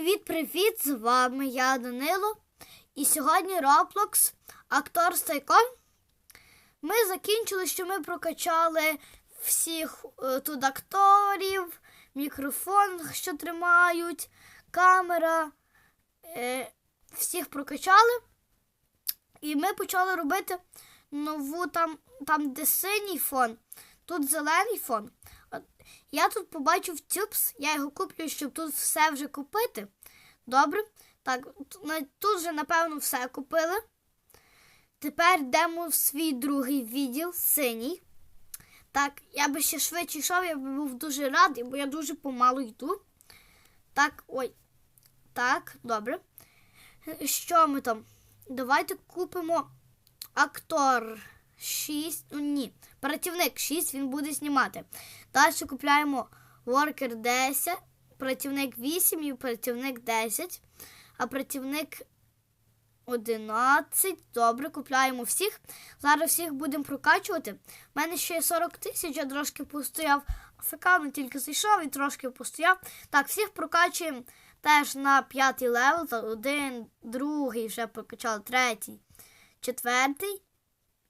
Привіт-привіт! З вами я Данило. І сьогодні Roblox актор Стайкон. Ми закінчили, що ми прокачали всіх е, тут акторів, мікрофон, що тримають, камера. Е, всіх прокачали. І ми почали робити нову там, там де синій фон, тут зелений фон. Я тут побачив тюбс, я його куплю, щоб тут все вже купити. Добре. Так, тут вже, напевно, все купили. Тепер йдемо в свій другий відділ, синій. Так, я би ще швидше йшов, я би був дуже радий, бо я дуже помалу йду. Так, ой. Так, добре. Що ми там? Давайте купимо актор 6. Ну ні, працівник 6 він буде знімати. Далі купляємо worker 10, працівник 8 і працівник 10, а працівник 11. Добре, купляємо всіх. Зараз всіх будемо прокачувати. У мене ще є 40 тисяч, я трошки постояв. Ну тільки зайшов і трошки постояв. Так, всіх прокачуємо теж на п'ятий левел. Один, другий вже прокачали, третій, четвертий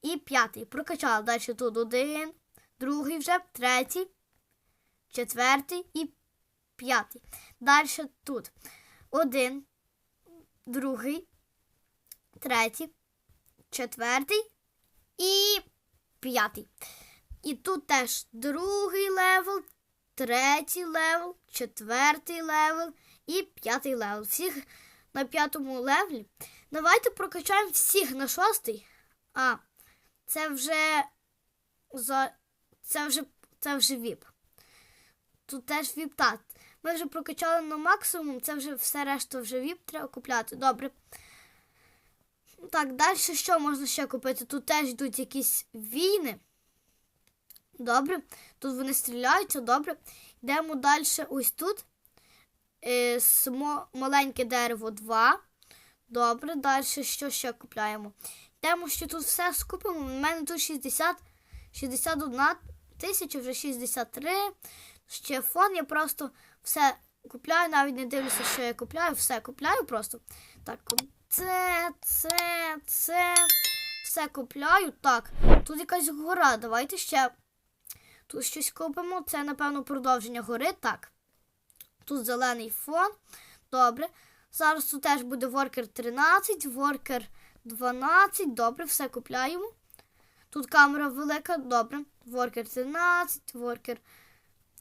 і п'ятий. Прокачали. Далі тут один, другий вже, третій, четвертий і п'ятий. Далі тут один, другий, третій, четвертий і п'ятий. І тут теж другий левел, третій левел, четвертий левел і п'ятий левел. Всіх на п'ятому левелі. Давайте прокачаємо всіх на шостий. А, це вже за це вже це вже віп. Тут теж віп так. Ми вже прокачали на максимум, це вже все решта вже віп треба купляти. Добре. Так, далі що можна ще купити? Тут теж йдуть якісь війни. Добре. Тут вони стріляються, добре. Йдемо далі ось тут. Е, смо- маленьке дерево 2. Добре, далі що ще купляємо? Йдемо, що тут все скупимо. У мене тут 60, 61 тисяча, вже 63. Ще фон. Я просто все купляю, навіть не дивлюся, що я купляю, все купляю просто. Так, це, це, це. Все купляю. Так, тут якась гора. Давайте ще. Тут щось купимо. Це, напевно, продовження гори. Так. Тут зелений фон. Добре. Зараз тут теж буде воркер 13, воркер 12. Добре, все купляємо. Тут камера велика, добре. Воркер 13, воркер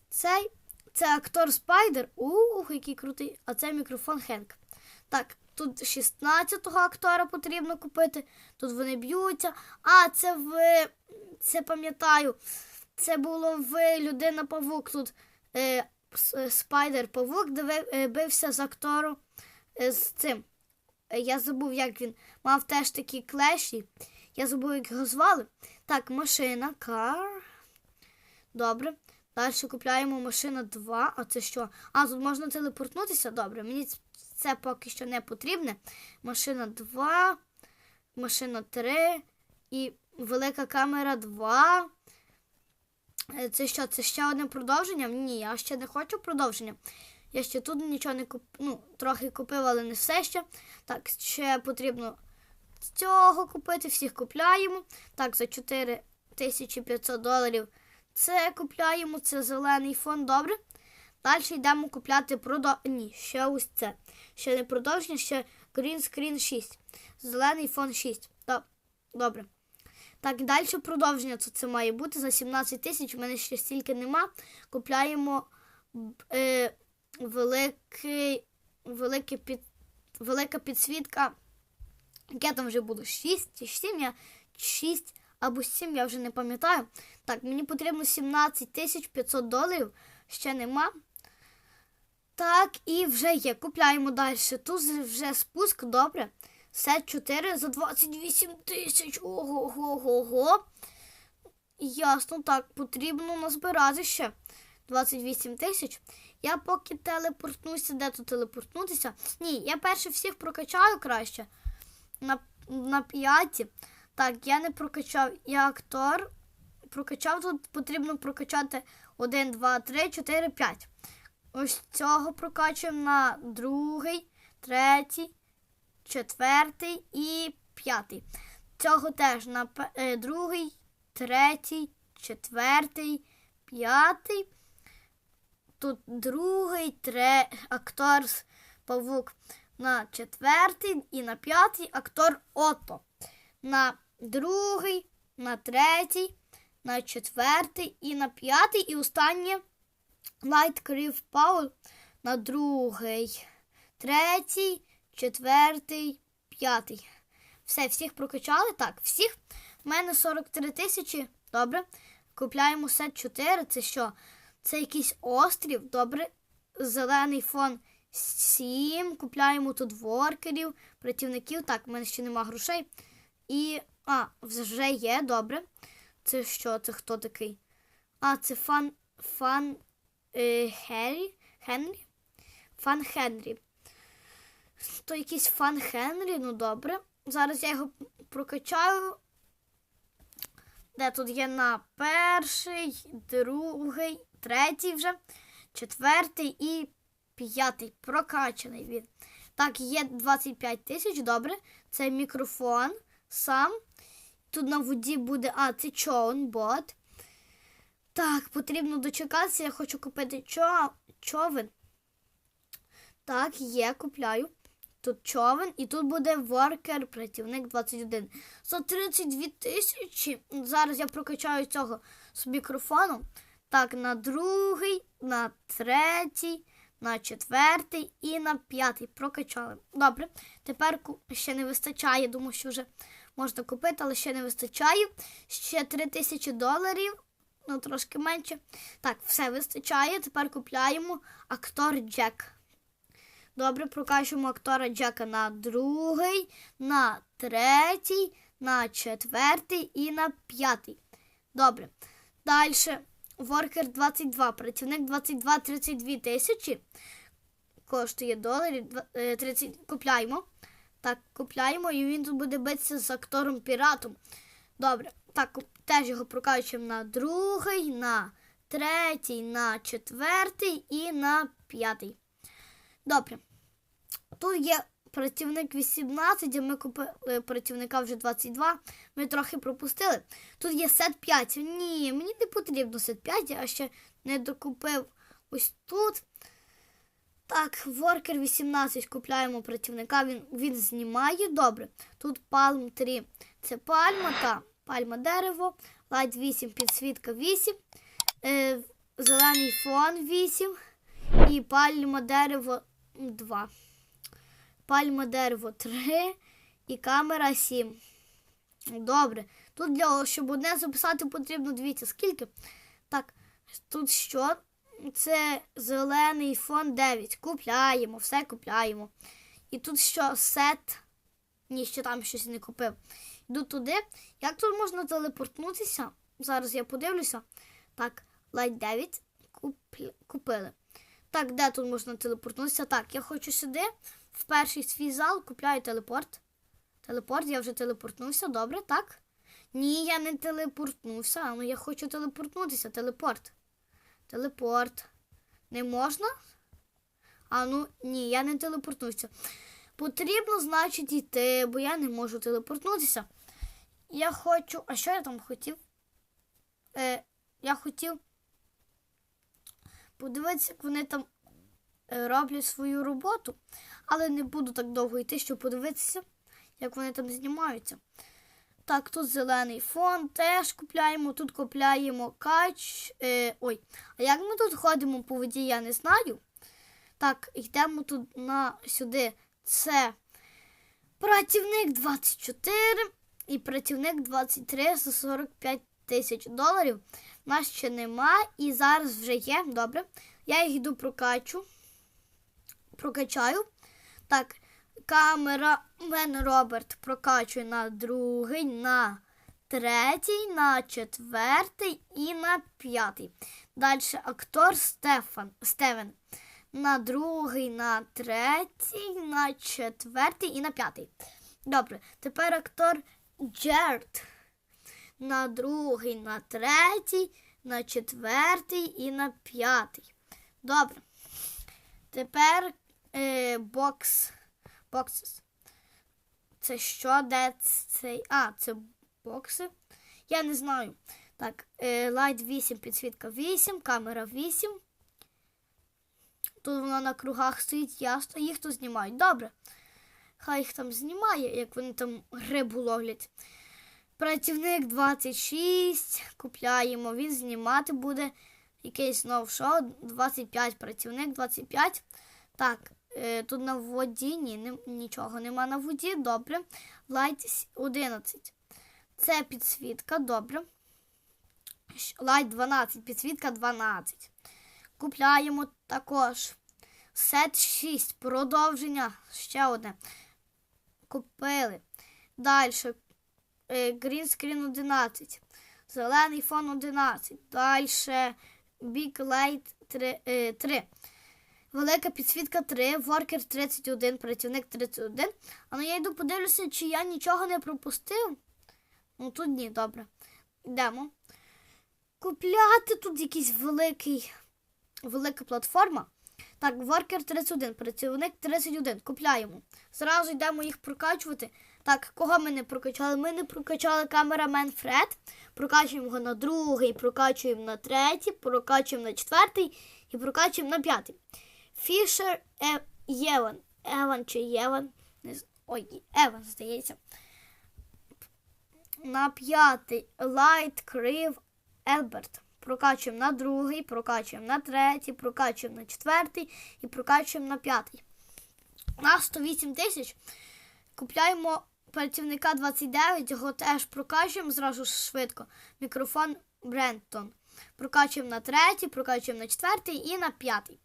цей. Це актор Спайдер. Ух, який крутий. А це мікрофон Хенк. Так, тут 16-го актора потрібно купити. Тут вони б'ються. А, це в. Це пам'ятаю. Це було в Людина Павук. Тут е, Спайдер Павук, е, бився з актором е, з цим. Е, Я забув, як він мав теж такі клеші. Я забув, як його звали. Так, машина, кар. Добре. Далі купляємо машина 2. А це що? А, тут можна телепортнутися? Добре, мені це поки що не потрібне. Машина 2, машина 3 і велика камера 2. Е, Це що? Це ще одне продовження? Ні, я ще не хочу продовження. Я ще тут нічого не куп... ну, трохи купив, але не все ще. Так, ще потрібно з цього купити, всіх купляємо. Так, за 4500 доларів це купляємо, це зелений фон, добре. Далі йдемо купляти продов... Ні, ще ось це. Ще не продовження, ще Green Screen 6. Зелений фон 6. Доб- Добре. Так, далі продовження тут це має бути за 17 тисяч. У мене ще стільки нема. Купляємо е, великий, великий під, велика підсвітка. Яке там вже було 6 чи 7, я 6 або 7, я вже не пам'ятаю. Так, мені потрібно 17 тисяч 500 доларів. Ще нема. Так, і вже є. Купляємо далі. Тут вже спуск, добре. Сет 4 за 28 тисяч. Ого-го-го-го. Ясно, так, потрібно назбирати ще 28 тисяч. Я поки телепортнуся, де тут телепортнутися? Ні, я перше всіх прокачаю краще. На, на п'яті. Так, я не прокачав. Я актор. Прокачав тут потрібно прокачати 1, 2, 3, 4, 5. ось цього прокачуємо на другий, третій, четвертий і п'ятий. Цього теж на е, другий, третій, четвертий, п'ятий. Тут другий, тре, актор павук на четвертий і на п'ятий актор Ото. На другий, на третій, на четвертий і на п'ятий. І останнє Лайт Крив Паул на другий, третій, четвертий, п'ятий. Все, всіх прокачали? Так, всіх. У мене 43 тисячі. Добре. Купляємо сет 4. Це що? Це якийсь острів. Добре. Зелений фон 7. Купляємо тут воркерів, працівників. Так, в мене ще нема грошей. І. А, вже є, добре. Це що? Це хто такий? А, це фан. Фан. Е, Генрі? Генрі? Фан Генрі. То якийсь фан Генрі, ну добре. Зараз я його прокачаю. Де тут є на перший, другий, третій вже, четвертий і п'ятий. Прокачаний він. Так, є 25 тисяч, добре. Це мікрофон сам. Тут на воді буде. А, це човен, бот. Так, потрібно дочекатися. Я хочу купити чо... човен. Так, є, купляю. Тут човен, і тут буде воркер, працівник 21. За 32 тисячі. Зараз я прокачаю цього з мікрофоном. Так, на другий, на третій, на четвертий і на п'ятий прокачали. Добре. Тепер ще не вистачає, думаю, що вже можна купити, але ще не вистачає. Ще 3 тисячі доларів. Ну, трошки менше. Так, все вистачає. Тепер купляємо актор Джек. Добре, прокачуємо актора Джека на другий, на третій, на четвертий і на п'ятий. Добре. Далі. Воркер 22, працівник 22, 32 тисячі. Коштує доларів. е, 30. Купляємо. Так, купляємо, і він тут буде битися з актором піратом. Добре. Так, теж його прокачуємо на другий, на третій, на четвертий і на п'ятий. Добре. Тут є працівник 18, а ми купили працівника вже 22. Ми трохи пропустили. Тут є сет 5. Ні, мені не потрібно сет 5, я ще не докупив ось тут. Так, воркер 18 купляємо працівника, він, він знімає. Добре. Тут пальм 3. Це пальма та пальма дерево. Лайт 8, підсвітка 8. Е, зелений фон 8. І пальма дерево 2. Пальма дерево 3 і камера 7. Добре. Тут для щоб одне записати, потрібно дивіться, скільки. Так, тут що? Це зелений фон 9. Купляємо, все купляємо. І тут що сет. Ні, ще там щось не купив. Йду туди. Як тут можна телепортнутися? Зараз я подивлюся. Так, лайт 9 куп- купили. Так, де тут можна телепортнутися? Так, я хочу сюди, в перший свій зал, купляю телепорт. Телепорт, я вже телепортнувся, добре, так? Ні, я не телепортнувся, а ну я хочу телепортнутися. Телепорт. Телепорт. Не можна? А ну ні, я не телепортнувся. Потрібно, значить, йти, бо я не можу телепортнутися. Я хочу. А що я там хотів? Е, я хотів подивитися, як вони там роблять свою роботу, але не буду так довго йти, щоб подивитися, як вони там знімаються. Так, тут зелений фон теж купляємо, тут купляємо кач. Е, ой, а як ми тут ходимо по воді, я не знаю. Так, йдемо тут на сюди. Це працівник 24 і працівник 23 за 45 тисяч доларів. Нас ще нема і зараз вже є. Добре. Я їх йду прокачу. Прокачаю. Так, камера Мен Роберт прокачує на другий, на третій, на четвертий і на п'ятий. Далі актор Стефан, Стевен. На другий, на третій, на четвертий і на п'ятий. Добре, тепер актор Джерд. На другий, на третій, на четвертий і на п'ятий. Добре. Тепер е, бокс. Боксис. Це що? Де цей? А, це бокси. Я не знаю. Так, е, лайт 8, підсвітка 8, камера 8. Тут вона на кругах стоїть, ясно. Їх тут знімають. Добре. Хай їх там знімає, як вони там рибу ловлять. Працівник 26. Купляємо. Він знімати буде якийсь знов шоу. 25. Працівник 25. Так, тут на воді ні, нічого нема на воді. Добре. Лайт 11. Це підсвітка, добре. Лайт 12, підсвітка 12. Купляємо також. Сет 6. Продовження. Ще одне. Купили. Далі. Screen 11. Зелений фон 11. Далі. Big Light 3. 3. Велика підсвітка 3, воркер 31, працівник 31. А ну я йду подивлюся, чи я нічого не пропустив. Ну тут ні, добре. Йдемо. Купляти тут якийсь великий, велика платформа. Так, воркер 31, працівник 31. Купляємо. Зразу йдемо їх прокачувати. Так, кого ми не прокачали? Ми не прокачали камерамен Фред. Прокачуємо його на другий, прокачуємо на третій, прокачуємо на четвертий і прокачуємо на п'ятий. Фішер е, Єван. Еван чи Єван. Не Ой, Еван, здається. На п'ятий Лайт Крив Елберт. Прокачуємо на другий, прокачуємо на третій, прокачуємо на четвертий і прокачуємо на п'ятий. На 108 тисяч купляємо працівника 29, його теж прокачуємо зразу ж швидко. Мікрофон Брентон. Прокачуємо на третій, прокачуємо на четвертий і на п'ятий.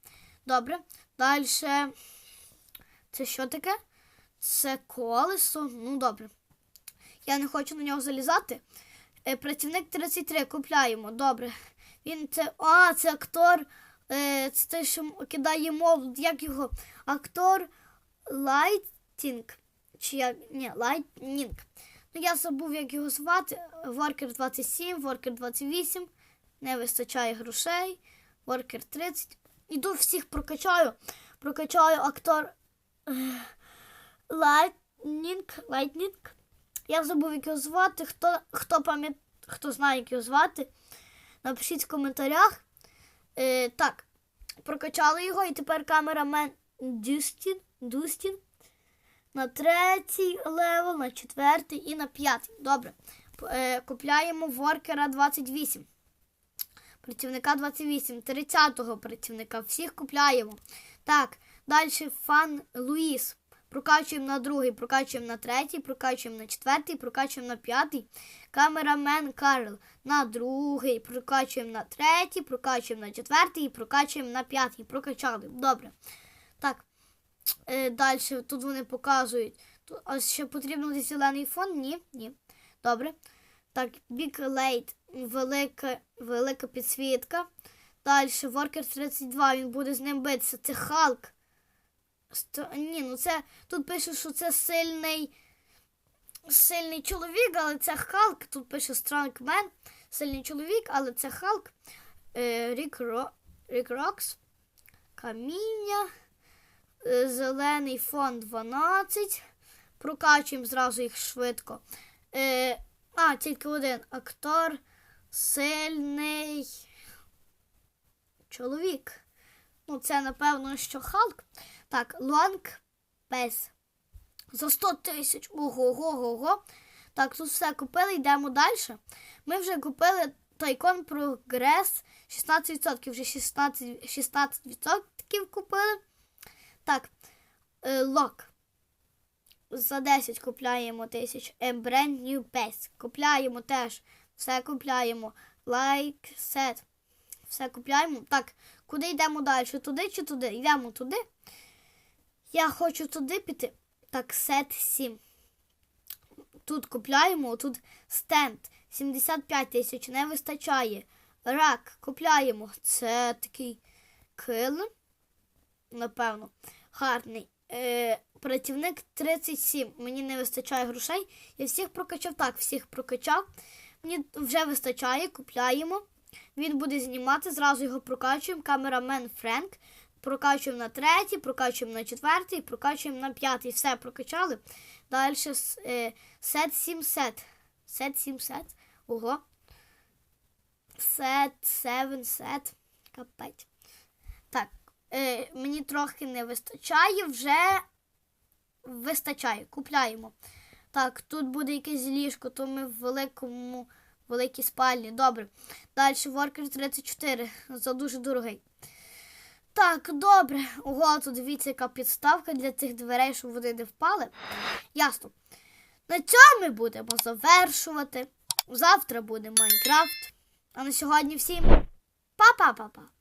Добре. Далі. Це що таке? Це колесо. Ну, добре. Я не хочу на нього залізати. Е, Працівник 33 купляємо. Добре. Він це. А, це актор. Е, Це те, що кидає молот. Як його? Актор Лайтінг. Чи як. Ні, Лайтнінг. Ну, я забув, як його звати. Воркер 27, Воркер 28. Не вистачає грошей. Воркер 30. Іду всіх прокачаю. Прокачаю актор Лайтнінг. Лайтнінг. Я забув, як його звати. Хто, хто пам'ятає, хто знає, як його звати, напишіть в коментарях. Е, так, прокачали його, і тепер камерамен Дюстін. Дустін. На третій левел, на четвертий і на п'ятий. Добре. Е, купляємо воркера 28. Працівника 28, 30-го працівника. Всіх купляємо. Так, далі фан Луїс. Прокачуємо на другий, прокачуємо на третій, прокачуємо на четвертий, прокачуємо на п'ятий. Камерамен Карл на другий, прокачуємо на третій, прокачуємо на четвертий прокачуємо на п'ятий. Прокачали. Добре. Так. Е, далі тут вони показують. Тут, а ще потрібно десь зелений фон? Ні, ні. Добре. Так, Big Light, велика, велика підсвітка. Далі Воркер 32, він буде з ним битися. Це Халк. Ст... Ні, ну це тут пише, що це сильний сильний чоловік, але це Халк. Тут пише Strongman, сильний чоловік, але це Халк. Е, Рік, Ро... Рік Рокс. Каміння. Е, Зелений фон 12. Прокачуємо зразу їх швидко. Е, а, тільки один актор. Сильний чоловік. Ну, це, напевно, що Халк. Так, Лонг Пес. За 100 тисяч. Ого-го-го-го. Так, тут все купили, йдемо далі. Ми вже купили Тайкон Прогрес 16%. Вже 16%, 16% купили. Так, е, лок. За 10 купляємо тисяч. Е, Brand New Pets. Купляємо теж. Все купляємо. Like, set. Все купляємо. Так, куди йдемо далі? Туди чи туди? Йдемо туди. Я хочу туди піти. Так, сет 7. Тут купляємо, тут стенд 75 тисяч, не вистачає. Рак купляємо. Це такий килим. Напевно, гарний. Е, працівник 37. Мені не вистачає грошей. Я всіх прокачав. Так, всіх прокачав. Вже вистачає, купляємо. Він буде знімати, зразу його прокачуємо. Камерамен Френк. прокачуємо на третій, прокачуємо на четвертий, прокачуємо на п'ятий. Все прокачали. Далі е, сет 7 сет. Сет 7 сет. Ого. Сет 7 сет. Капець. Так, е, мені трохи не вистачає, вже вистачає. Купляємо. Так, тут буде якесь ліжко, то ми в великому, великій спальні. Добре. Далі Worker 34 за дуже дорогий. Так, добре. Ого, тут дивіться, яка підставка для цих дверей, щоб вони не впали. Ясно. На цьому ми будемо завершувати. Завтра буде Майнкрафт. А на сьогодні всім па-па-па-па.